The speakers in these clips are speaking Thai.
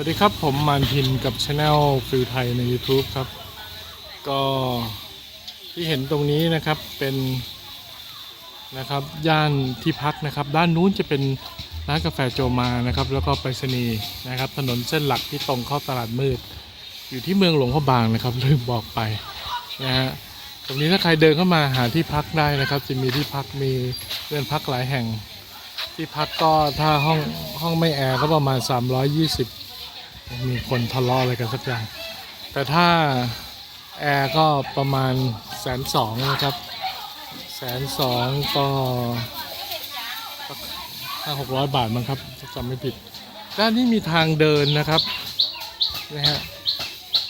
วัสดีครับผมมานพินกับช anel ฟิลไทยใน YouTube ครับ ก็ที่เห็นตรงนี้นะครับเป็นนะครับย่านที่พักนะครับ ด้านนู้นจะเป็นร้านกาแฟโจมานะครับ แล้วก็ไปรษณีย์นะครับ ถนนเส้นหลักที่ตรงเข้าตลาดมืด อยู่ที่เมืองหลวงพระบางนะครับลืมบอกไปนะฮะตรงนี้ถ้าใครเดินเข้ามาหาที่พักได้นะครับ จะมีที่พักมีเรือนพักหลายแห่ง ที่พักก็ถ้าห้องห้องไม่แอร์ก็ประมาณ 320 มีคนทะเลาะอะไรกันสักอย่าง แต่ถ้าแอร์ก็ประมาณแสนสองนะครับแสนสองก็ห้าหกร้อยบาทมั้งครับจำไม่ผิด ด้านนี้มีทางเดินนะครับนะฮะ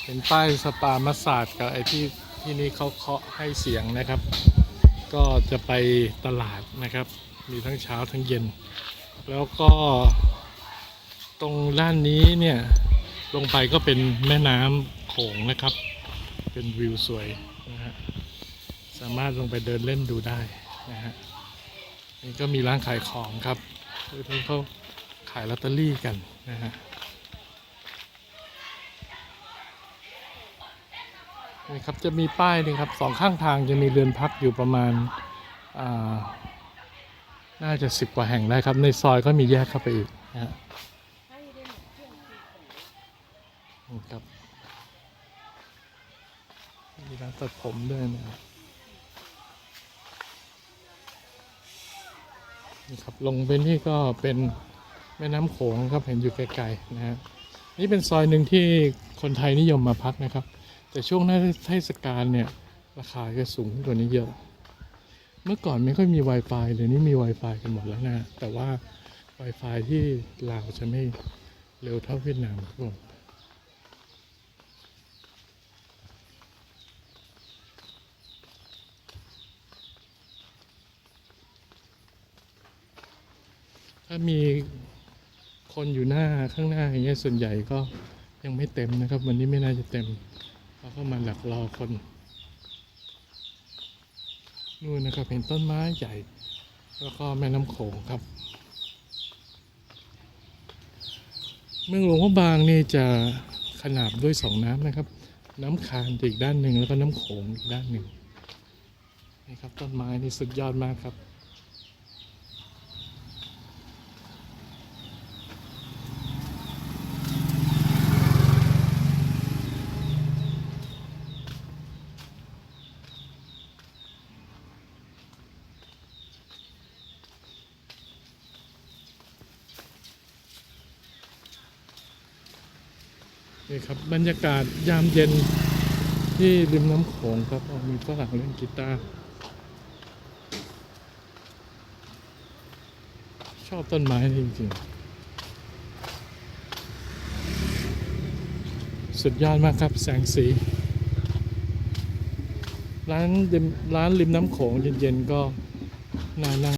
เห็นป้ายสปามาสาดกับไอ้ที่ที่นี่เขาเคาะให้เสียงนะครับ ก็จะไปตลาดนะครับ มีทั้งเช้าทั้งเย็น แล้วก็ตรงด้านนี้เนี่ย ลงไปก็เป็นแม่น้ำโขงนะครับ เป็นวิวสวยนะฮะสามารถลงไปเดินเล่นดูได้นะฮะนี่ก็มีร้านขายของครับคือที่เขาขายลอตเตอรี่กันนะฮะนี่ครับจะมีป้ายนี่ครับสองข้างทางจะมีเรือนพักอยู่ประมาณอ่าน่าจะสิบกว่าแห่งได้ครับ ในซอยก็มีแยกเข้าไปอีกนะฮะ นี่ครับมีร้านตัดผมด้วยนะครับนี่ครับลงไปนี่ก็เป็นแม่น้ำโขงครับเห็นอยู่ไกลๆนะฮะนี่เป็นซอยหนึ่งที่คนไทยนิยมมาพักนะครับ แต่ช่วงหน้าเทศกาลเนี่ย ราคาก็สูงกว่านี้เยอะ เมื่อก่อนไม่ค่อยมี Wi-Fi เดี๋ยวนี้มี Wi-Fi กันหมดแล้วนะ แต่ว่า Wi-Fi ที่ลาวจะไม่เร็วเท่าเวียดนามครับผม ถ้ามีคนอยู่หน้าข้างหน้าอย่างเงี้ยส่วนใหญ่ก็ยังไม่เต็มนะครับ วันนี้ไม่น่าจะเต็มเขาก็มาหลักรอคนนู่นนะครับเห็นต้นไม้ใหญ่ แล้วก็แม่น้ำโขงครับ เมืองหลวงพระบางนี่จะขนาบด้วยสองน้ำนะครับ น้ำคานอีกด้านหนึ่งแล้วก็น้ำโขงอีกด้านหนึ่งนี่ครับต้นไม้นี่สุดยอดมากครับ นี่ครับบรรยากาศยามเย็นที่ริมน้ำโขงครับออมีฝรั่งเล่นกีตาร์ชอบต้นไม้จริงๆ สุดยอดมากครับแสงสี ร้านร้านริมน้ำโขงเย็นๆก็น่านั่ง